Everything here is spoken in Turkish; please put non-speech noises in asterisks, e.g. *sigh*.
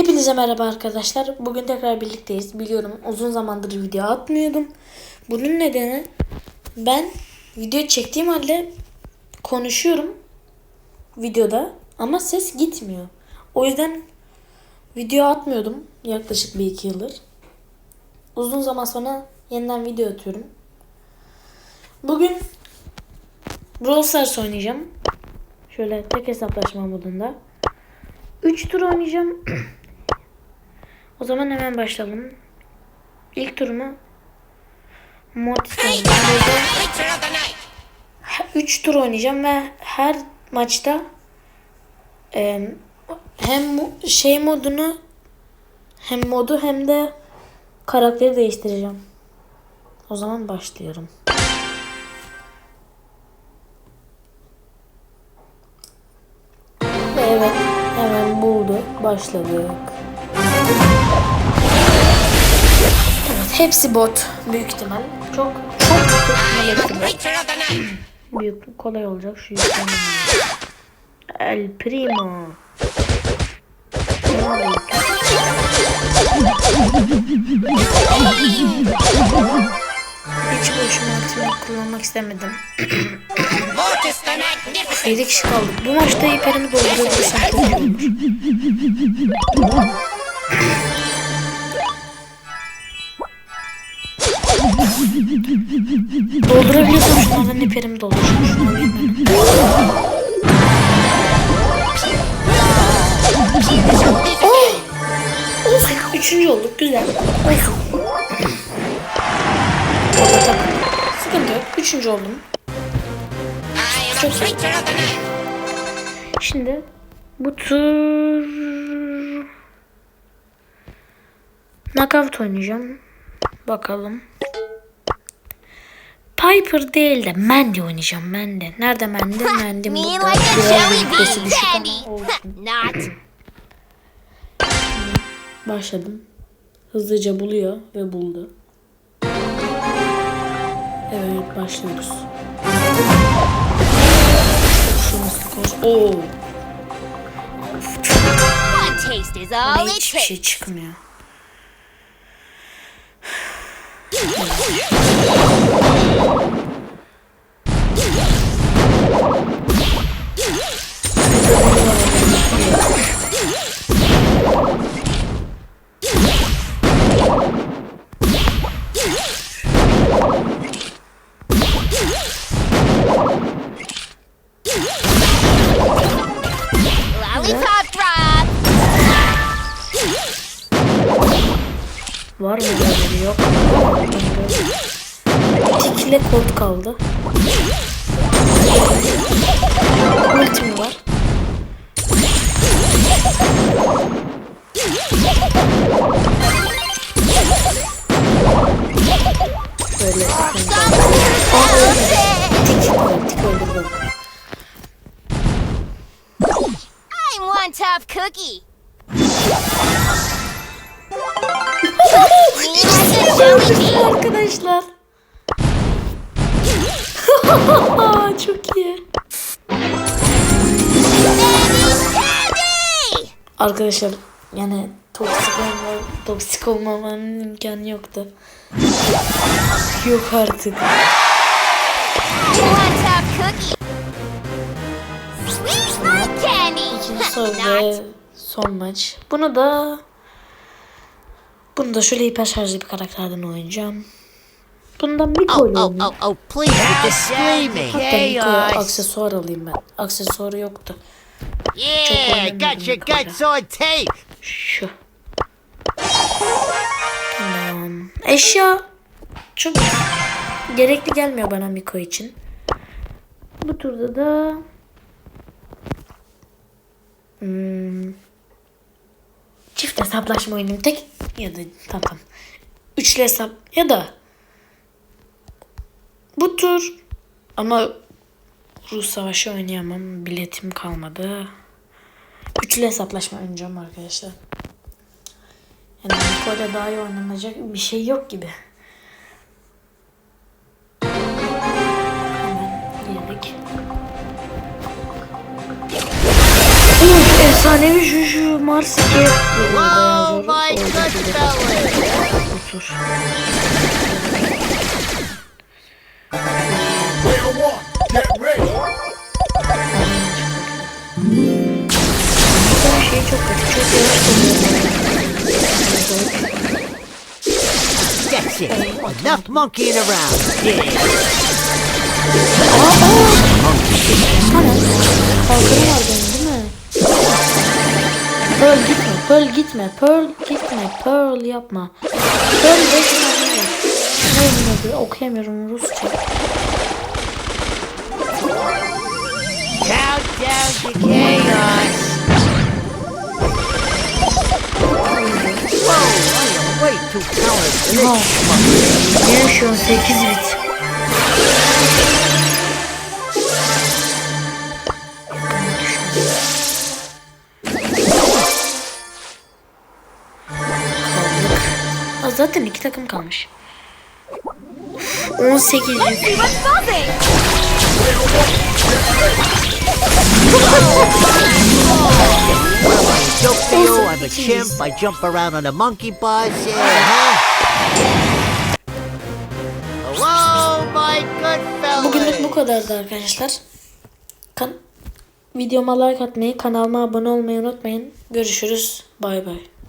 Hepinize merhaba arkadaşlar. Bugün tekrar birlikteyiz. Biliyorum uzun zamandır video atmıyordum. Bunun nedeni ben video çektiğim halde konuşuyorum videoda ama ses gitmiyor. O yüzden video atmıyordum yaklaşık bir iki yıldır. Uzun zaman sonra yeniden video atıyorum. Bugün Brawl Stars oynayacağım. Şöyle tek hesaplaşma modunda. 3 tur oynayacağım. *clears throat* o zaman hemen başlayalım. İlk turumu Mortis oynayacağım. 3 tur oynayacağım ve her maçta e, hem şey modunu hem modu hem de karakteri değiştireceğim. O zaman başlıyorum. Ve evet hemen buldu. Başladık. Hepsi bot büyük ihtimal. Çok çok çok *laughs* bot. Büyük kolay olacak şu yüzden. El Primo. Hiç boşuna ultimi kullanmak istemedim. Mortis the Magnificent! 7 kişi kaldık. Bu maçta hiperimi doldurabilirsem hiperimi dolduracağım. Şunu alayım ben. Oh! Üçüncü olduk. Güzel. Olsun. Sıkıntı yok. Üçüncü oldum. Çok night! Şimdi bu tur knockout oynayacağım. Bakalım. Piper değil de Mandy oynayacağım. Mandy. Nerede Mandy? Mandy Me burada. like a Biraz jelly rütbesi bean düşük ama candy. olsun. Not. Başladım. Hızlıca buluyor ve buldu. Evet başlıyoruz. Şunu skor. Oo. Hiçbir şey çıkmıyor. Yeah. Yok. Tikle kod kaldı. Ultim var. Böyle öldürdüm. Tik öldürdüm. I'm one tough cookie. *laughs* *laughs* Bean. Arkadaşlar. *laughs* Çok iyi. Arkadaşlar yani toksik olma, toksik olmamanın imkanı yoktu. Yok artık. İkinci soru ve son maç. Bunu da bunu da şöyle hiper şarjlı bir karakterden oynayacağım. Bundan Miko ile Oh, oynayayım. oh, oh, please the screaming! Hatta aksesuar alayım ben. Aksesuarı yoktu. Yeah, got your guts on tape! Şu. Tamam. Eşya çok gerekli gelmiyor bana Miko için. Bu turda da hmm, çift hesaplaşma oynayayım tek ya da tamam. Üçlü hesap ya da bu tur ama Rus savaşı oynayamam. Biletim kalmadı. Üçlü hesaplaşma oynayacağım arkadaşlar. Yani Niko'yla daha iyi oynanacak bir şey yok gibi. Hemen Mars şey Wow, my God, Otur. Bu şey çok kötü, çok yavaş dönüyor. That's it. Enough monkeying around. Yeah. Monkey. Pearl gitme, Pearl gitme, Pearl gitme, Pearl yapma. Pearl beş tane var. Ne olmadı? Okuyamıyorum Rusça. Countdown to chaos. Whoa, I am way too talented. Ne yaşıyorsun 8 bit? Zaten iki takım kalmış. 18 yük. See what's buzzing. Joke to you, I'm a chimp. I jump around on a monkey bus. Yeah, huh? Hello, my good fellas. Bugünlük bu kadardı arkadaşlar. Kan videoma like atmayı, kanalıma abone olmayı unutmayın. Görüşürüz. Bay bay.